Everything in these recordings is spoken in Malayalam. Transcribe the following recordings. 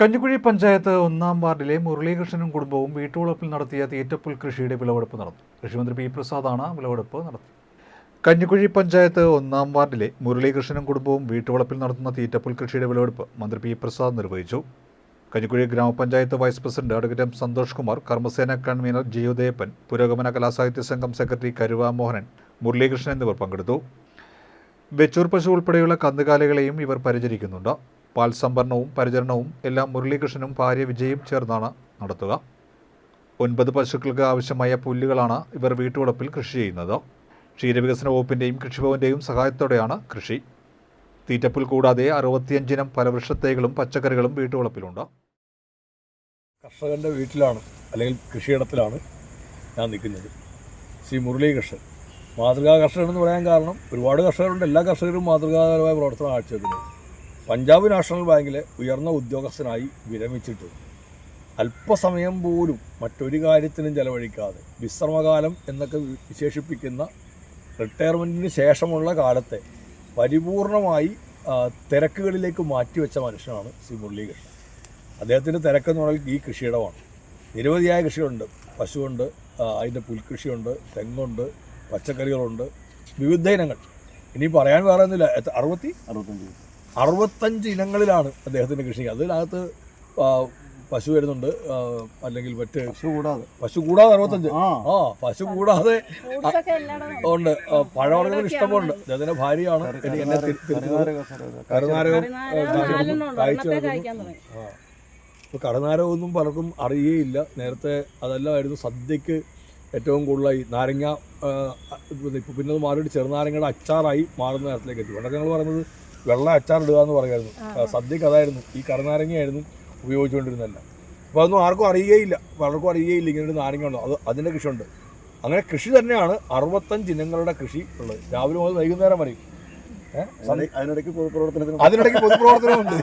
കഞ്ഞിക്കുഴി പഞ്ചായത്ത് ഒന്നാം വാർഡിലെ മുരളീകൃഷ്ണനും കുടുംബവും വീട്ടുവളപ്പിൽ നടത്തിയ തീറ്റപ്പുൽ കൃഷിയുടെ വിളവെടുപ്പ് നടന്നു. കൃഷിമന്ത്രി പി പ്രസാദാണ് വിളവെടുപ്പ് നടത്തി കഞ്ഞിക്കുഴി പഞ്ചായത്ത് ഒന്നാം വാർഡിലെ മുരളീകൃഷ്ണനും കുടുംബവും വീട്ടുവളപ്പിൽ നടത്തുന്ന തീറ്റപ്പുൽ കൃഷിയുടെ വിളവെടുപ്പ് മന്ത്രി പി പ്രസാദ് നിർവഹിച്ചു. കഞ്ഞിക്കുഴി ഗ്രാമപഞ്ചായത്ത് vice president advocate M Santhosh Kumar കർമ്മസേന കൺവീനർ ജിയുദേപ്പൻ പുരോഗമന കലാസാഹിത്യ സംഘം സെക്രട്ടറി കരുവാ മോഹനൻ മുരളീകൃഷ്ണൻ എന്നിവർ പങ്കെടുത്തു. വെച്ചൂർ പശു ഉൾപ്പെടെയുള്ള കന്നുകാലികളെയും ഇവർ പരിചരിക്കുന്നുണ്ട്. പാൽ സംഭരണവും പരിചരണവും എല്ലാം മുരളീകൃഷ്ണനും ഭാര്യ വിജയും ചേർന്നാണ് നടത്തുക. ഒൻപത് പശുക്കൾക്ക് ആവശ്യമായ പുല്ലുകളാണ് ഇവർ വീട്ടുവളപ്പിൽ കൃഷി ചെയ്യുന്നത്. ക്ഷീരവികസന വകുപ്പിന്റെയും കൃഷിഭവന്റെയും സഹായത്തോടെയാണ് കൃഷി. തീറ്റപ്പുൽ കൂടാതെ അറുപത്തിയഞ്ചിനം ഫലവൃക്ഷത്തൈകളും പച്ചക്കറികളും വീട്ടുവളപ്പിലുണ്ട്. കർഷകന്റെ വീട്ടിലാണ് അല്ലെങ്കിൽ കൃഷിയിടത്തിലാണ് ഞാൻ നിൽക്കുന്നത്. ശ്രീ മുരളീകൃഷ്ണൻ. മാതൃകാ കർഷകൻ എന്ന് പറയാൻ കാരണം ഒരുപാട് കർഷകരുണ്ട്. എല്ലാ കർഷകരും മാതൃകാപരമായ പ്രവർത്തനം കാഴ്ചവെക്കുന്നത് പഞ്ചാബ് നാഷണൽ ബാങ്കിലെ ഉയർന്ന ഉദ്യോഗസ്ഥനായി വിരമിച്ചിട്ടു. അല്പസമയം പോലും മറ്റൊരു കാര്യത്തിനും ചെലവഴിക്കാതെ വിശ്രമകാലം എന്നൊക്കെ വിശേഷിപ്പിക്കുന്ന റിട്ടയർമെന്റിന് ശേഷമുള്ള കാലത്തെ പരിപൂർണമായി തിരക്കുകളിലേക്ക് മാറ്റിവെച്ച മനുഷ്യനാണ് ശ്രീ മുരളീകൃഷ്ണൻ. അദ്ദേഹത്തിന്റെ തിരക്കെന്ന് പറഞ്ഞാൽ ഈ കൃഷിയിടമാണ്. നിരവധിയായ കൃഷിയുണ്ട് പശുവുണ്ട് അതിന്റെ പുൽകൃഷിയുണ്ട് തെങ്ങുണ്ട് പച്ചക്കറികളുണ്ട് വിവിധ ഇനങ്ങൾ. ഇനി പറയാൻ വേറെ ഒന്നുമില്ല അറുപത്തി? അറുപത്തഞ്ച്. അറുപത്തഞ്ച് ഇനങ്ങളിലാണ് അദ്ദേഹത്തിന്റെ കൃഷി. അതിനകത്ത് പശു വരുന്നുണ്ട്. അല്ലെങ്കിൽ മറ്റ് പശു കൂടാതെ. പശു കൂടാതെ അറുപത്തഞ്ച്. ആ. പശു കൂടാതെ ഉണ്ട്. പഴവർഗങ്ങൾ ഇഷ്ടമുണ്ട് അദ്ദേഹത്തിന്റെ ഭാര്യയാണ്. എനിക്ക് എന്നെ കരുനാരകം നാലെണ്ണം ഉണ്ട് ഒന്നും ഇപ്പോൾ പലർക്കും അറിയേയില്ല. നേരത്തെ അതെല്ലാമായിരുന്നു. സദ്യക്ക് ഏറ്റവും കൂടുതലായി നാരങ്ങ ഇപ്പോൾ പിന്നെ അത് മാറിയിട്ട് ചെറുനാരങ്ങയുടെ അച്ചാറായി മാറുന്ന നേരത്തിലേക്ക് എത്തി. പണ്ടൊക്കെ ഞങ്ങൾ പറയുന്നത് വെള്ള അച്ചാർ ഇടുക എന്ന് പറയുമായിരുന്നു സദ്യക്ക് അതായിരുന്നു. ഈ കറുനാരങ്ങയായിരുന്നു ഉപയോഗിച്ചുകൊണ്ടിരുന്നല്ല അപ്പോൾ അതൊന്നും ആർക്കും അറിയുകയില്ല. പലർക്കും അറിയുകയില്ല. ഇങ്ങനെ ഒരു നാരങ്ങ ഉണ്ടോ അത് അതിന്റെ കൃഷിയുണ്ട്. അങ്ങനെ കൃഷി തന്നെയാണ് അറുപത്തഞ്ച് ഇനങ്ങളുടെ കൃഷി ഉള്ളത്. രാവിലെ മുതൽ വൈകുന്നേരം വരെയും. അതിനിടയ്ക്ക് പൊതുപ്രവർത്തനമുണ്ട്.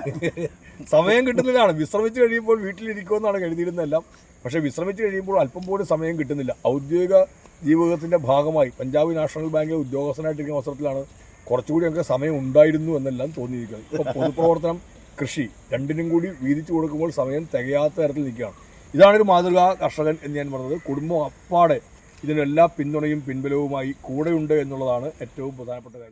സമയം കിട്ടുന്നതാണ് വിശ്രമിച്ച് കഴിയുമ്പോൾ വീട്ടിലിരിക്കുമെന്നാണ് കരുതിയിരുന്നതെല്ലാം. പക്ഷെ വിശ്രമിച്ച് കഴിയുമ്പോൾ അല്പം പോലും സമയം കിട്ടുന്നില്ല. ഔദ്യോഗിക ജീവിതത്തിന്റെ ഭാഗമായി പഞ്ചാബ് നാഷണൽ ബാങ്കിലെ ഉദ്യോഗസ്ഥനായിട്ടിരിക്കുന്ന അവസരത്തിലാണ് കുറച്ചുകൂടി ഞങ്ങൾക്ക് സമയം ഉണ്ടായിരുന്നു എന്നെല്ലാം തോന്നിയിരിക്കുന്നത് ഇപ്പോൾ പൊതുപ്രവർത്തനം കൃഷി രണ്ടിനും കൂടി വീതിച്ചു കൊടുക്കുമ്പോൾ സമയം തികയാത്ത തരത്തിൽ നിൽക്കുകയാണ്. ഇതാണ് ഒരു മാതൃകാ കർഷകൻ എന്ന് ഞാൻ പറഞ്ഞത്. കുടുംബം അപ്പാടെ ഇതിനെല്ലാ പിന്തുണയും പിൻബലവുമായി കൂടെയുണ്ട് എന്നുള്ളതാണ് ഏറ്റവും പ്രധാനപ്പെട്ട കാര്യം.